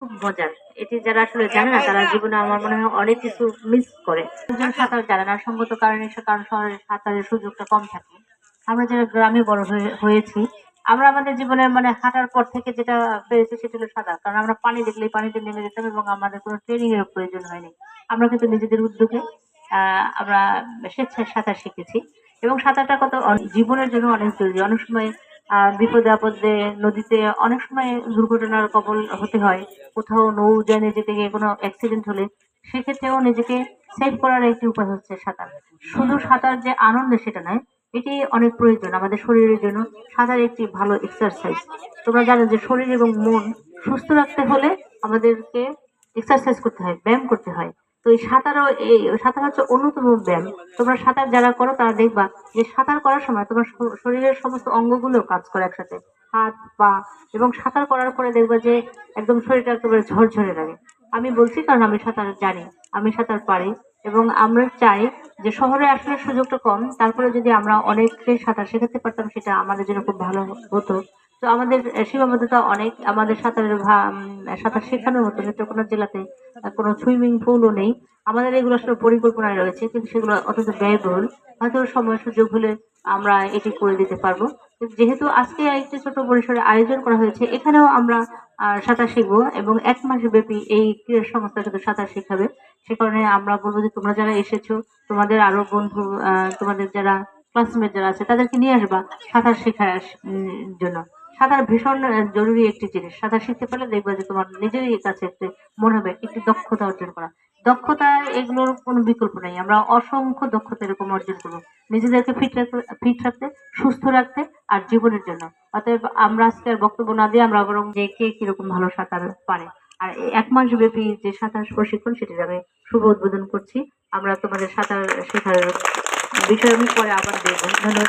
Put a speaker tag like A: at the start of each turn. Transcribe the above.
A: খুব মজার। এটি যারা আসলে জানে না, তারা জীবনে আমার মনে হয় অনেক কিছু মিস করে। সাঁতার জানে না সঙ্গত কারণে কারণ শহরে সাঁতারের সুযোগটা কম থাকে। আমরা যারা গ্রামে বড় হয়ে- হয়েছি, আমরা আমাদের জীবনে মানে হাঁটার পর থেকে যেটা পেয়েছি সেটা হলো সাঁতার। কারণ আমরা পানি দেখলেই পানিতে নেমে যেতাম এবং আমাদের কোনো ট্রেনিং এর প্রয়োজন হয়নি। আমরা কিন্তু নিজেদের উদ্যোগে আমরা স্বেচ্ছায় সাঁতার শিখেছি। এবং সাঁতারটা কত জীবনের জন্য অনেক জরুরি। অনেক সময় বিপদে আপদে নদীতে অনেক সময় দুর্ঘটনার কবল হতে হয়। কোথাও নৌযানে যেতে গিয়ে কোনো অ্যাক্সিডেন্ট হলে সেক্ষেত্রেও নিজেকে সেভ করার একটি উপায় হচ্ছে সাঁতার। শুধু সাঁতার যে আনন্দ সেটা নয়, এটি অনেক প্রয়োজন আমাদের শরীরের জন্য। সাঁতার একটি ভালো এক্সারসাইজ তোমরা জানো যে শরীর এবং মন সুস্থ রাখতে হলে আমাদেরকে এক্সারসাইজ করতে হয়, ব্যায়াম করতে হয়। তো এই সাঁতারও এই সাঁতার হচ্ছে অন্যতম ব্যায়াম। তোমরা সাঁতার যারা করো, তারা দেখবা যে সাঁতার করার সময় তোমার শরীরের সমস্ত অঙ্গগুলো কাজ করে একসাথে। হাত, পা এবং সাঁতার করার পরে দেখবা যে একদম শরীরটা একেবারে ঝরঝরে লাগে। আমি বলছি কারণ আমি সাঁতার জানি, আমি সাঁতার পারি এবং আমরা চাই যে শহরে আসলে সুযোগটা কম, তারপরে যদি আমরা অনেককে সাঁতার শেখাতে পারতাম, সেটা আমাদের জন্য খুব ভালো হতো। তো আমাদের সীমাবদ্ধতা অনেক, আমাদের সাঁতারের সাঁতার শেখানোর মতো নেত্রকোনা জেলাতে কোনো সুইমিং পুলও নেই। আমাদের এগুলো আসলে পরিকল্পনায় রয়েছে, কিন্তু সেগুলো অত্যন্ত ব্যয়বহুল। হয়তো সময় সুযোগ হলে আমরা এটি করে দিতে পারব। যেহেতু আজকে একটি ছোট পরিসরে আয়োজন করা হয়েছে, এখানেও আমরা সাঁতার শিখব এবং এক মাস ব্যাপী এই ক্রীড়া সংস্থা কিন্তু সাঁতার শেখাবে। সে কারণে আমরা বলব যে তোমরা যারা এসেছ, তোমাদের আরও বন্ধু তোমাদের যারা ক্লাসমেট যারা আছে, তাদেরকে নিয়ে আসবা সাঁতার শেখার জন্য। সাঁতার ভীষণ জরুরি একটি জিনিস। সাঁতার শিখতে পারলে দেখবে যে তোমার নিজেরই কাছে একটি, মনে হবে একটি দক্ষতা অর্জন করা। দক্ষতা এগুলোর কোনো বিকল্প নেই। আমরা অসংখ্য দক্ষতা এরকম অর্জন করব। নিজেদেরকে ফিট রাখতে ফিট রাখতে, সুস্থ রাখতে আর জীবনের জন্য। অতএব আমরা আজকে আর বক্তব্য না দিয়ে আমরা বরং যে কে কীরকম ভালো সাঁতার পারে। আর এক মাস ব্যাপী যে সাঁতার প্রশিক্ষণ সেটির আমি শুভ উদ্বোধন করছি। আমরা তোমাদের সাঁতার শেখার বিষয় আমি পরে আবার দেখব ধন্যবাদ